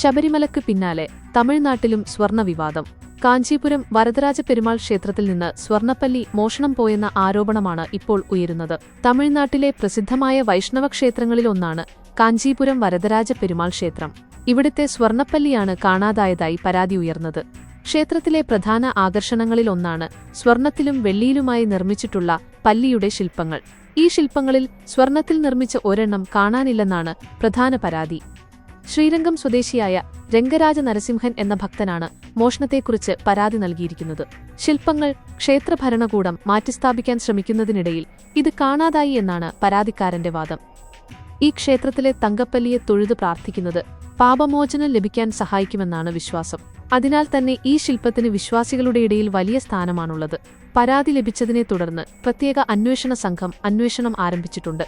ശബരിമലക്ക് പിന്നാലെ തമിഴ്നാട്ടിലും സ്വർണവിവാദം. കാഞ്ചീപുരം വരദരാജ പെരുമാൾ ക്ഷേത്രത്തിൽ നിന്ന് സ്വർണപ്പല്ലി മോഷണം പോയെന്ന ആരോപണമാണ് ഇപ്പോൾ ഉയരുന്നത്. തമിഴ്നാട്ടിലെ പ്രസിദ്ധമായ വൈഷ്ണവ ക്ഷേത്രങ്ങളിലൊന്നാണ് കാഞ്ചീപുരം വരദരാജ പെരുമാൾ ക്ഷേത്രം. ഇവിടുത്തെ സ്വർണപ്പല്ലിയാണ് കാണാതായതായി പരാതി ഉയർന്നത്. ക്ഷേത്രത്തിലെ പ്രധാന ആകർഷണങ്ങളിലൊന്നാണ് സ്വർണത്തിലും വെള്ളിയിലുമായി നിർമ്മിച്ചിട്ടുള്ള പല്ലിയുടെ ശില്പങ്ങൾ. ഈ ശില്പങ്ങളിൽ സ്വർണത്തിൽ നിർമ്മിച്ച ഒരെണ്ണം കാണാനില്ലെന്നാണ് പ്രധാന പരാതി. ശ്രീരംഗം സ്വദേശിയായ രംഗരാജ നരസിംഹൻ എന്ന ഭക്തനാണ് മോഷണത്തെക്കുറിച്ച് പരാതി നൽകിയിരിക്കുന്നത്. ശില്പങ്ങൾ ക്ഷേത്ര ഭരണകൂടം മാറ്റിസ്ഥാപിക്കാൻ ശ്രമിക്കുന്നതിനിടയിൽ ഇത് കാണാതായി എന്നാണ് പരാതിക്കാരന്റെ വാദം. ഈ ക്ഷേത്രത്തിലെ തങ്കപ്പല്ലിയെ തൊഴുതു പ്രാർത്ഥിക്കുന്നത് പാപമോചനം ലഭിക്കാൻ സഹായിക്കുമെന്നാണ് വിശ്വാസം. അതിനാൽ തന്നെ ഈ ശില്പത്തിന് വിശ്വാസികളുടെ ഇടയിൽ വലിയ സ്ഥാനമാണുള്ളത്. പരാതി ലഭിച്ചതിനെ തുടർന്ന് പ്രത്യേക അന്വേഷണ സംഘം അന്വേഷണം ആരംഭിച്ചിട്ടുണ്ട്.